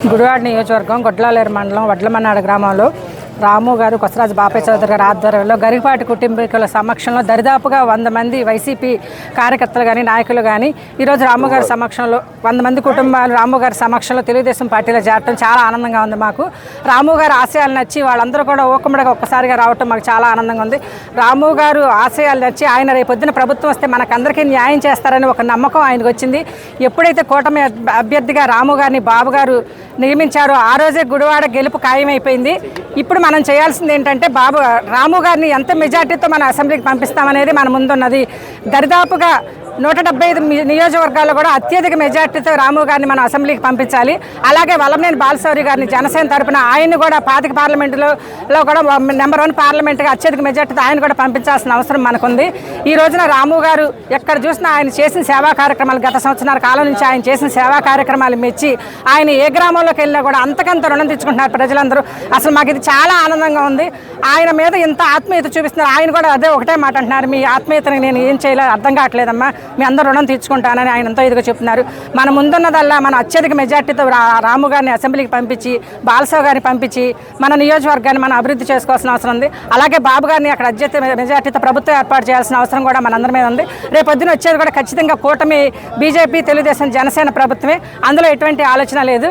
గుడివాడ నియోజకవర్గం గొడ్లాలేరు మండలం వడ్లమన్నాడు గ్రామంలో రాము గారు కొసరాజు బాపయ్య చౌదరి గారి ఆధ్వర్యంలో గరిపాటి కుటుంబీకుల సమక్షంలో దరిదాపుగా వంద మంది వైసీపీ కార్యకర్తలు కానీ నాయకులు కానీ ఈరోజు రాము గారి సమక్షంలో వంద మంది కుటుంబాలు రాము గారి సమక్షంలో తెలుగుదేశం పార్టీలో చేరటం చాలా ఆనందంగా ఉంది మాకు. రాము గారి ఆశయాలు నచ్చి వాళ్ళందరూ కూడా ఊకమ్మడిగా ఒక్కసారిగా రావటం మాకు చాలా ఆనందంగా ఉంది. రాము గారు ఆశయాలు నచ్చి ఆయన రేపొద్దున ప్రభుత్వం వస్తే మనకందరికీ న్యాయం చేస్తారని ఒక నమ్మకం ఆయనకు వచ్చింది. ఎప్పుడైతే కూటమి అభ్- అభ్యర్థిగా రాము గారిని బాబు గారు నియమించారో ఆ రోజే గుడివాడ గెలుపు ఖాయమైపోయింది. ఇప్పుడు మనం చేయాల్సింది ఏంటంటే బాబు రాము గారిని ఎంత మెజార్టీతో మన అసెంబ్లీకి పంపిస్తామనేది మన ముందున్నది. దరిదాపుగా నూట డెబ్బై ఐదు నియోజకవర్గాల్లో కూడా అత్యధిక మెజార్టీతో రాము గారిని మనం అసెంబ్లీకి పంపించాలి. అలాగే వల్లమనేని బాలశౌరి గారిని జనసేన తరపున ఆయన్ని కూడా పాతిక పార్లమెంటులో కూడా నెంబర్ వన్ పార్లమెంట్గా అత్యధిక మెజార్టీతో ఆయన కూడా పంపించాల్సిన అవసరం మనకుంది. ఈ రోజున రాము గారు ఎక్కడ చూసినా ఆయన చేసిన సేవా కార్యక్రమాలు గత సంవత్సరాల కాలం నుంచి ఆయన చేసిన సేవా కార్యక్రమాలు మెచ్చి ఆయన ఏ గ్రామంలోకి వెళ్ళినా కూడా అంతకంత రుణం తెచ్చుకుంటున్నారు ప్రజలందరూ. అసలు మాకు ఇది చాలా ఆనందంగా ఉంది. ఆయన మీద ఇంత ఆత్మీయత చూపిస్తున్నారు. ఆయన కూడా అదే ఒకటే మాట అంటున్నారు. మీ ఆత్మీయతని నేను ఏం చేయలేదు అర్థం కావట్లేదమ్మా. మీ అందరూ రుణం తీర్చుకుంటానని ఆయన ఎంతో ఇదిగా చెప్తున్నారు. మన ముందున్నదల్లా మన అత్యధిక మెజార్టీతో రాము గారిని అసెంబ్లీకి పంపించి బాలసావు గారిని పంపించి మన నియోజకవర్గాన్ని మనం అభివృద్ధి చేసుకోవాల్సిన అవసరం ఉంది. అలాగే బాబు గారిని అక్కడ అత్యధిక మెజార్టీతో ప్రభుత్వం ఏర్పాటు చేయాల్సిన అవసరం కూడా మనందరి మీద ఉంది. రేపు పొద్దున వచ్చేది కూడా ఖచ్చితంగా కూటమి బీజేపీ తెలుగుదేశం జనసేన ప్రభుత్వమే. అందులో ఎటువంటి ఆలోచన లేదు.